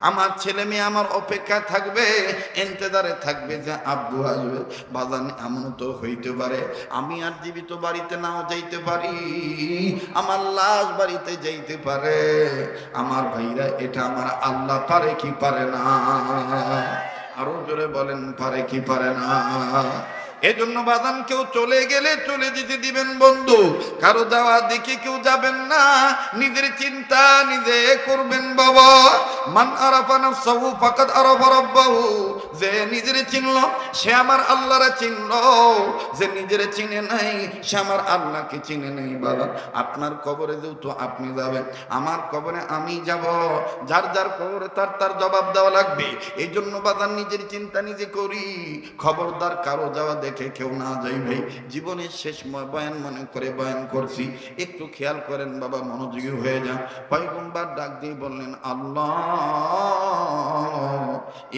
আমার ছেলে মেয়ে আমার অপেক্ষা থাকবে এন্তেদারে থাকবে যে আব্বু আসবে। বাজান এমন তো হইতে পারে, আমি আর জীবিত বাড়িতে নাও যাইতে পারি, আমার লাশ বাড়িতে যাইতে পারে। আমার ভাইরা, এটা আমার আল্লাহ পারে কি পারে না? আরও জোরে বলেন, পারে কি পারে না? এজন্য বাদাম কেউ চলে গেলে চলে যেতে দিবেন বন্ধু। কারও যাওয়া দেখে কেউ যাবেন না। নিজের চিন্তা নিজে করবেন বাবা। মান আরাফা নাফসাহু ফাকাদ আরাফা রাব্বাহু। যে নিজের চিনল সে আমার আল্লাহরে চিনল যে নিজের চিনে নাই, সে আমার আল্লাহকে চিনে নেই বাবা। আপনার কবরে যেহেতু আপনি যাবেন, আমার কবরে আমি যাব। যার যার কবরে তার তার জবাব দেওয়া লাগবে। এই জন্য বাজার নিজের চিন্তা নিজে করি। খবরদার কারও যাওয়া দেখে কেউ না যাই ভাই, জীবনের শেষ বয়ান মনে করে বয়ান করছি। একটু খেয়াল করেন বাবা, মনোযোগী হয়ে যান। পয়গম্বার ডাক দিয়ে বললেন, আল্লাহ,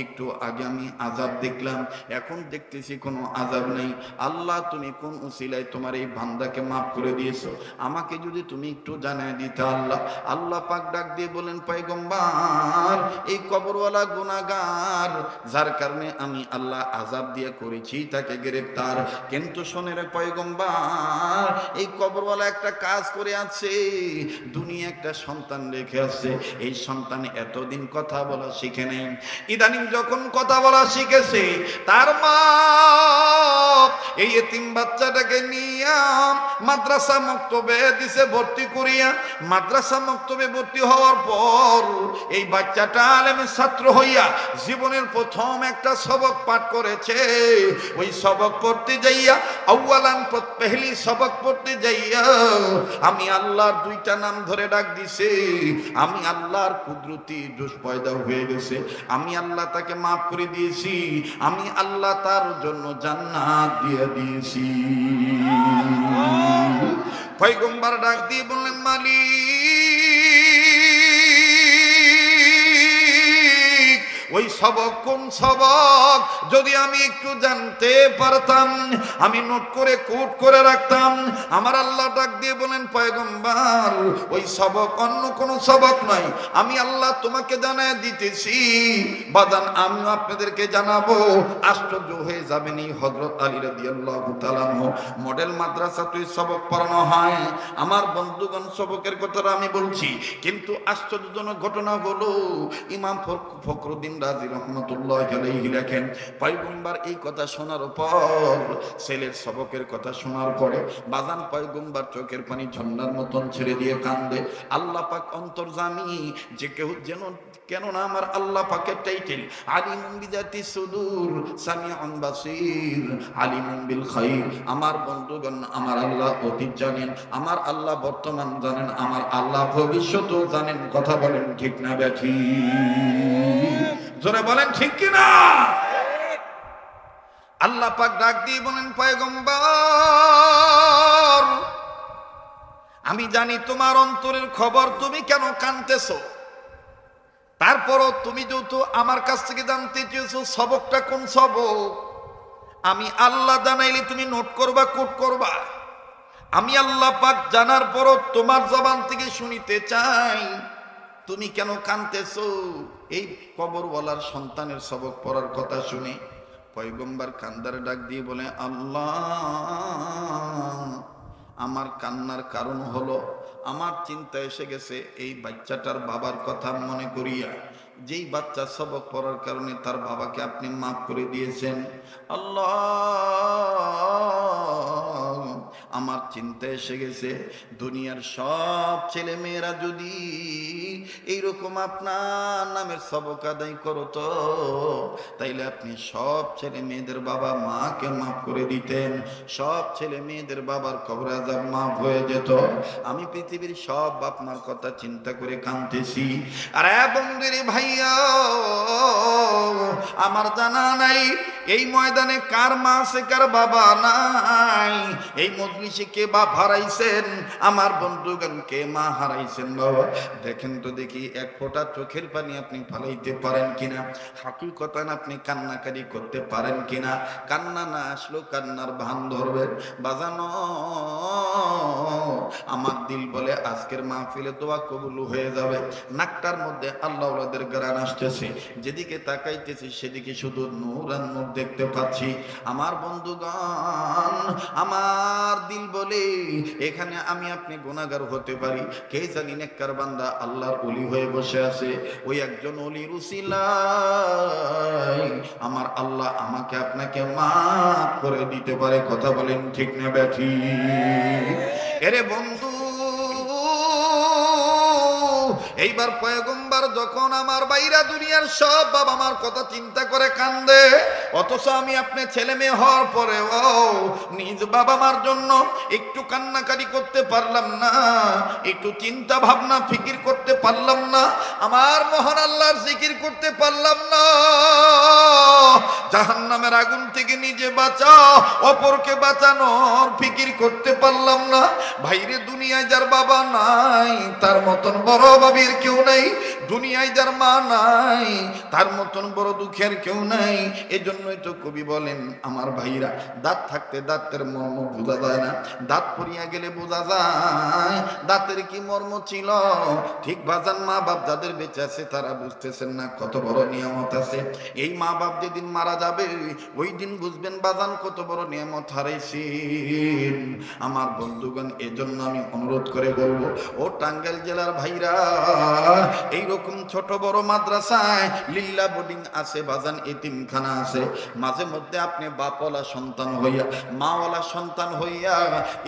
একটু আগে আমি আজাব দেখলাম। এখন দেখতেছি কোনো আজাব নেই। আল্লাহ, তুমি কোন উসিলায় তোমার এই বান্দাকে মাফ করে দিয়েছ? আমাকে যদি তুমি একটু জানাই দিতে, আল্লাহ। আল্লাহ পাক ডাক দিয়ে বলেন পয়গম্বার, এই কবরওয়ালা গুনাগার যার কারণে আমি আল্লাহ আজাব দিয়ে করেছি, তাকে গ্রেপ্তার। কিন্তু শোনে রে পয়গম্বার, এই কবরওয়ালা একটা কাজ করে আছে। দুনিয়া একটা সন্তান রেখে আছে। এই সন্তান এতদিন কথা বলা শিখে নেই। ইদানিং যখন কথা বলা শিখেছে, তার মা এই এতিম বাচ্চাটাকে নিয়ে মাদ্রাসা মক্তবে দিছে, ভর্তি করিয়া। মাদ্রাসা মক্তবে ভর্তি হওয়ার পর এই বাচ্চাটা আলেমের ছাত্র হইয়া জীবনের প্রথম একটা সবক পাঠ করেছে। ওই সবক পড়তে যাইয়া আউয়ালান পেহলি সবক পড়তে যাইয়া আমি আল্লাহর দুইটা নাম ধরে ডাক দিছে আমি আল্লাহর কুদরতি দোষ পয়দা হয়ে গেছে আমি আল্লাহ তাকে মাফ করে দিয়েছি আমি আল্লাহ তার জন্য জান্নাত দিয়ে দিয়েছি। পয়গম্বর ডাক দিয়ে বললেন মালিক সবক, কোন সবক? যদি আমি একটু জানতে পারতাম, আমি নোট করে, কোট করে রাখতাম, আমার আল্লাহ ডাক দিয়ে বলেন, পয়গম্বর, ওই সবক অন্য কোনো সবক নয়। আমি আল্লাহ তোমাকে জানায় দিতেছি। বাদান, আমিও আপনাদেরকে জানাব। আশ্চর্য হয়ে যাবেন এই হজরত আলী রাদি আল্লাহ মডেল মাদ্রাসা তুই সবক পড়ানো হয়। আমার বন্ধুগণ সবকের কথাটা আমি বলছি। কিন্তু আশ্চর্যজনক ঘটনা হলো, ইমাম ফখ- ফখরুদ্দিন রাজি রহমতুল্লাহ লেখেন এই কথা শোনার পর ছেলের সবকের কথা শোনার পরে বাজান চোখের পানি মতন ছেড়ে দিয়ে কান্দে, আল্লাহ পাক অন্তর্জামি যে কেউ যেন, কেননা আমার আল্লাহ পাকের টাইটেল সুদূর, সামিউন বাসির আলিমুম বিল খাইর। আমার বন্ধুগণ, আমার আল্লাহ অতীত জানেন, আমার আল্লাহ বর্তমান জানেন, আমার আল্লাহ ভবিষ্যতও জানেন, কথা বলেন ঠিক না ব্যাঠি জোরে বলেন, ঠিক কি না আল্লাহ পাক ডাক দিয়ে বলেন, পয়গম্বর, আমি জানি তোমার অন্তরের খবর তুমি কেন কানতেছো। তারপরও তুমি যেহেতু আমার কাছ থেকে জানতে চেয়েছো, সবকটা কোন সবক? আমি আল্লাহ জানাইলে তুমি নোট করবা, কোট করবা। আমি আল্লাহ পাক জানার পরও তোমার জবান থেকে শুনিতে চাই। তুমি কেন কানতেছো? এই কবর কবরওয়ালার সন্তানের সবক পড়ার কথা শুনে পয়গম্বার কান্দার ডাক দিয়ে বলে, আল্লাহ, আমার কান্নার কারণ হলো আমার চিন্তা এসে গেছে এই বাচ্চাটার বাবার কথা মনে করিয়া। যেই বাচ্চা সবক পড়ার কারণে তার বাবাকে আপনি মাফ করে দিয়েছেন। আল্লাহ, আমার চিন্তা এসে গেছে। দুনিয়ার সব ছেলে মেয়েরা যদি এইরকম আপনার নামের সবক আদায় করো তো। তাইলে আপনি সব ছেলে মেয়েদের বাবা মাকে মাফ করে দিতেন, সব ছেলে মেয়েদের বাবার কবর আজাব মাফ হয়ে যেত। আমি পৃথিবীর সব বাপ মার কথা চিন্তা করে কাঁদতেছি। আর বন্ধুরে ভাইয়া, আমার জানা নাই এই ময়দানে কার মা আছে, কার বাবা নাই? এই মজলিসে কে বাপ হারাইছেন? আমার বন্ধুগণ, কে মা হারাইছেন বাবা? দেখেন তো দেখি, এক ফোঁটা চোখের পানি আপনি ফালাইতে পারেন কিনা? হাকিকতান আপনি কান্নাকারি করতে পারেন কিনা? কান্না না আসলো, কান্নার ভান ধরবেন বাজানো, আমার দিল বলে, আজকের মা মাহফিলে দোয়া কবুল হয়ে যাবে। নাকটার মধ্যে আল্লাহ ওলাদের গ্রান আসতেছে। যেদিকে তাকাইতেছি, সেদিকে শুধু নূর নূর দেখতে পাচ্ছি। আমার বন্ধুগণ, আমার দিল বলে, এখানে আমি আপনি গুণাগার হতে পারি। কে জানি নেককার বান্দা আল্লাহর অলি হয়ে বসে আছে। ওই একজন অলি উসিলাই আমার আল্লাহ আমাকে আপনাকে মাফ করে দিতে পারে। কথা বলেন ঠিক না, ব্যাঠি। এরে বন্ধু এইবার পয়গম্বার যখন আমার বাইরা দুনিয়ার সব বাবা মার কথা চিন্তা করে কান্দে, অথচ আমি আপনি ছেলে মেয়ে হওয়ার পরে ও নিজ বাবা মার জন্য একটু কান্নাকারি করতে পারলাম না, একটু চিন্তা ভাবনা, ফিকির করতে পারলাম না, আমার মহান আল্লাহর জিকির করতে পারলাম না। জাহান নামের আগুন থেকে নিজে বাঁচা, অপরকে বাঁচানোর ফিকির করতে পারলাম না। ভাইরে দুনিয়ায় যার বাবা নাই, তার মতন বড় বাবির কেউ নাই, দুনিয়ায় যার মা নাই, তার মতন বড় দুঃখের কেউ নাই। এজন্যই তো কবি বলেন, আমার ভাইরা, দাঁত থাকতে দাঁতের মর্ম বোঝা যায় না। দাঁত পরিয়া গেলে বোঝা যায়, দাঁতের কি মর্ম ছিল? ঠিক বাজান মা বাপ যাদের বেঁচে আছে, তারা বুঝতেছেন না কত বড় নিয়ামত আছে। এই মা বাপ যেদিন মারা যাবে, ওই দিন বুঝবেন বাজান কত বড় নিয়ামত হারাইছেন। আমার বন্ধুগণ, এজন্য আমি অনুরোধ করে বলব, ও টাঙ্গাইল জেলার ভাইরা এইরকম ছোট বড় মাদ্রাসায় লিল্লা বোর্ডিং আছে, বাজান এতিমখানা আছে। মাঝে মধ্যে আপনি বাপওয়ালা সন্তান হইয়া, মাওয়ালা সন্তান হইয়া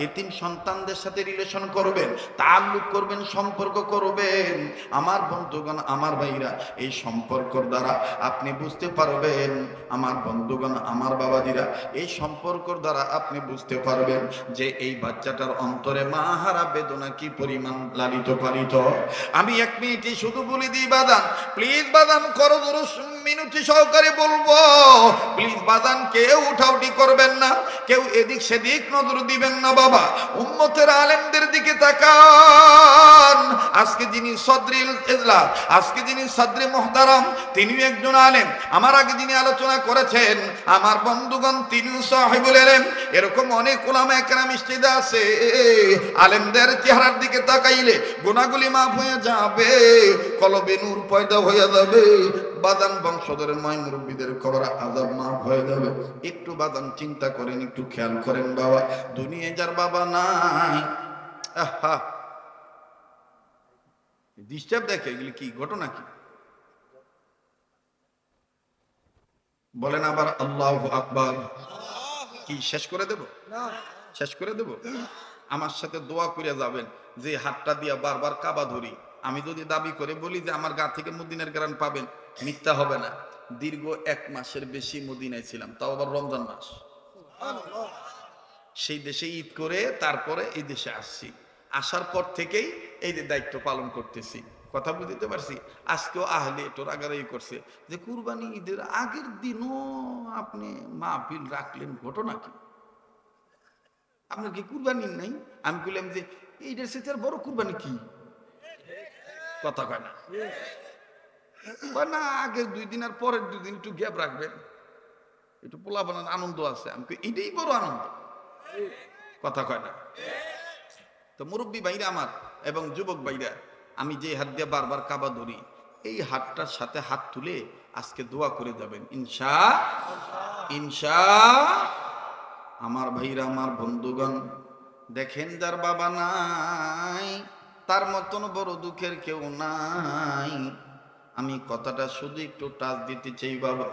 এতিম সন্তানদের সাথে রিলেশন করবেন তাল্লুক করবেন, সম্পর্ক করবেন। আমার বন্ধুগণ, আমার ভাইরা, এই সম্পর্কর দ্বারা আপনি বুঝতে পারবেন, আমার বন্ধুগণ, আমার বাবাজিরা, এই সম্পর্কর দ্বারা আপনি বুঝতে পারবেন যে এই বাচ্চাটার অন্তরে মা হারা বেদনা কি পরিমাণ লালিত পালিত। আমি এক মিনিটে শুধু বলে দিই বাদান। প্লিজ বাদান, করো মিনতি সহকারে বলব। প্লিজ বাদান, কেউ উঠাউটি করবেন না। কেউ এদিক সেদিক নজর দিবেন না বাবা। উম্মতের আলেমদের দিকে তাকান। আজকে যিনি সদরিল ইজলা আজকে যিনি সদরে মোহতারাম, তিনিও একজন আলেম। আমার আগে যিনি আলোচনা করেছেন, আমার বন্ধুগণ তিনিও সাহেবুল এলেম এরকম অনেক ওলামা একরাম ইস্তিদা আছে। আলেমদের চেহারার দিকে তাকাইলে গুণাগুলি মাফ হয়ে যাবে কলবে নূর পয়দা হয়ে যাবে বাদান বংশধরের মায় মুরব্বীদের খবর আজাব মাফ হয়ে যাবে। একটু বাদান চিন্তা করেন একটু খেয়াল করেন বাবা দুনিয়ায় যার বাবা নাই আহা। ডিস্টার্ব দেখে এগুলি কি ঘটনা কি? বলেন আবার আল্লাহ আকবার। কি শেষ করে দেব? শেষ করে দেব? আমার সাথে দোয়া করে যাবেন যে হাতটা দিয়া বারবার কাবা ধরি আমি যদি দাবি করে বলি যে আমার গা থেকে মদিনের গ্রান পাবেন, মিথ্যা হবে না। দীর্ঘ এক মাসের বেশি মদিনায় ছিলাম, তাও আবার রমজান মাস। সেই দেশে ঈদ করে তারপরে এই দেশে আসছি। আসার পর থেকেই এই যে দায়িত্ব পালন করতেছি। কথা বুঝতে পারছি? আজকেও আহলে একটু রাগারাগি করছে যে, কুরবানি ঈদের আগের দিনও আপনি মাহফিল রাখলেন, ঘটনা কি? আপনার কি কুরবানি নাই? আমি বললাম যে এইটার সাথে আর বড় কুরবানি কি? কথা কয় না। না আগের দুই দিন আর পরের দুই দিন একটু গ্যাপ রাখবেন। একটু পোলা বানার আনন্দ আছে। আমি এটাই বড় আনন্দ। কথা কয় না। তো মুরব্বী ভাইরা আমার এবং যুবক ভাইরা, আমি যে হাত দিয়ে বারবার কাবা ধরি, এই হাতটার সাথে হাত তুলে আজকে দোয়া করে যাবেন। ইনশা ইনশা, আমার ভাইরা, আমার বন্ধুগণ, দেখেন যার বাবা নাই তার মতন বড় দুঃখের কেউ নাই। আমি কথাটা শুধু একটু টাচ দিতে চাই বাবা,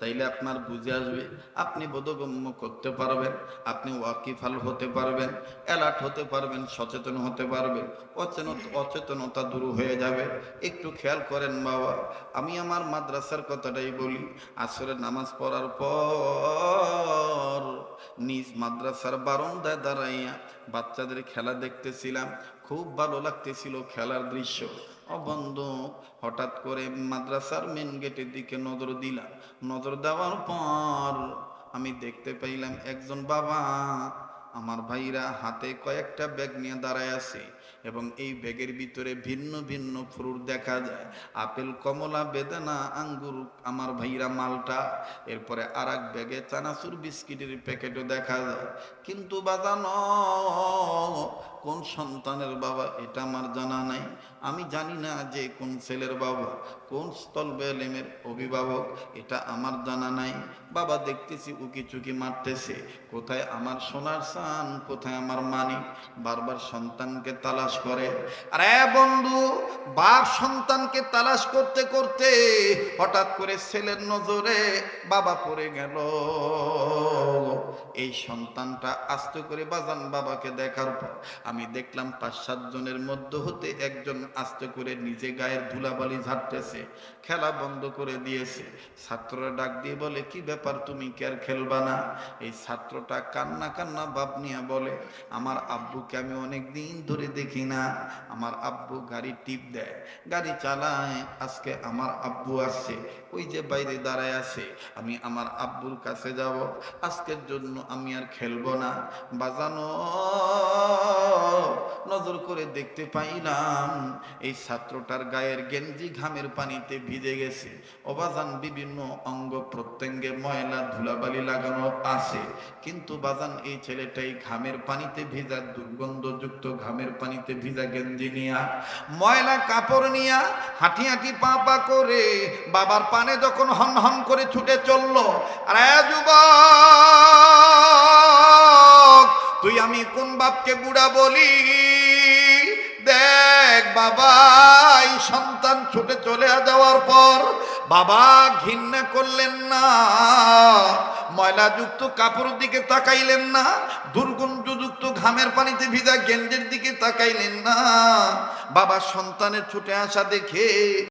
তাইলে আপনার বুঝে আসবে। আপনি বোধগম্য করতে পারবেন, আপনি ওয়াকিফাল হতে পারবেন, অ্যালার্ট হতে পারবেন, সচেতন হতে পারবেন অচেন অচেতনতা দূর হয়ে যাবে। একটু খেয়াল করেন বাবা, আমি আমার মাদ্রাসার কথাটাই বলি, আসরের নামাজ পড়ার পর নিজ মাদ্রাসার বারন্দায় দাঁড়াইয়া বাচ্চাদের খেলা দেখতেছিলাম, খুব ভালো লাগতেছিল খেলার দৃশ্য। বন্ধু হঠাৎ করে মাদ্রাসার মেন গেটের দিকে নজর দিলাম। নজর দেওয়ার পর আমি দেখতে পাইলাম একজন বাবা, আমার ভাইরা হাতে কয়েকটা ব্যাগ নিয়ে দাঁড়ায় আছে এবং এই ব্যাগের ভিতরে ভিন্ন ভিন্ন ফ্রুট দেখা যায়। আপেল, কমলা, বেদানা, আঙ্গুর, আমার ভাইরা মালটা। এরপরে আর এক ব্যাগে চানাচুর বিস্কিটের প্যাকেটও দেখা যায়। কিন্তু বাজানো কোন সন্তানের বাবা, এটা আমার জানা নাই। আমি জানি না যে কোন ছেলের বাবা, কোন স্থলবে এলেমের অভিভাবক, এটা আমার জানা নাই। বাবা দেখতেছি উকি চুকি মারতেছে, কোথায় আমার সোনার সান কোথায় আমার মানিক? বারবার সন্তানকে তালাশ করে। আরে বন্ধু, বাপ সন্তানকে তালাশ করতে করতে হঠাৎ করে ছেলের নজরে বাবা পড়ে গেল। এই সন্তানটা আস্তে করে বাজান বাবাকে দেখার পর আমি দেখলাম পাঁচ সাত জনের মধ্যে হতে একজন আস্তে করে নিজে গায়ের ধুলাবালি ঝাড়তেছে, খেলা বন্ধ করে দিয়েছে। ছাত্ররা ডাক দিয়ে বলে, কি ব্যাপার, তুমি কি আর খেলবা না? এই ছাত্রটা কান্না কান্না বাপ নিয়ে বলে, আমার আব্বুকে আমি অনেক দিন ধরে দেখি না। আমার আব্বু গাড়ি টিপ দেয়, গাড়ি চালায়, আজকে আমার আব্বু আসছে, ওই যে বাইরে দাঁড়ায় আছে, আমি আমার আব্বুর কাছে যাব, আজকের জন্য আমি আর খেলব না। বাজানো, নজর করে দেখতে পাইলাম, এই ছাত্রটার গায়ের গেঞ্জি ঘামের পানিতে ভিজে গেছে। অবাজান বিভিন্ন অঙ্গ প্রত্যঙ্গে ময়লা, ধুলাবালি লাগানো আছে। কিন্তু বাজান, এই ছেলেটাই ঘামের পানিতে ভিজা, দুর্গন্ধযুক্ত ঘামের পানিতে ভিজা গেঞ্জি নিয়া, ময়লা কাপড় নিয়া হাঁটি হাঁটি পা পা করে বাবার পানে যখন হন হন করে ছুটে চলল, আর যুবক! তুই আমি কোন বাপকে বুড়া বলি? দেখ বাবা, এই সন্তান ছুটে চলে যাওয়ার পর বাবা ঘৃণা করলেন না, ময়লাযুক্ত কাপড়ের দিকে তাকাইলেন না দুর্গন্ধযুক্ত ঘামের পানিতে ভিজা গেঞ্জের দিকে তাকাইলেন না। বাবা সন্তানের ছুটে আসা দেখে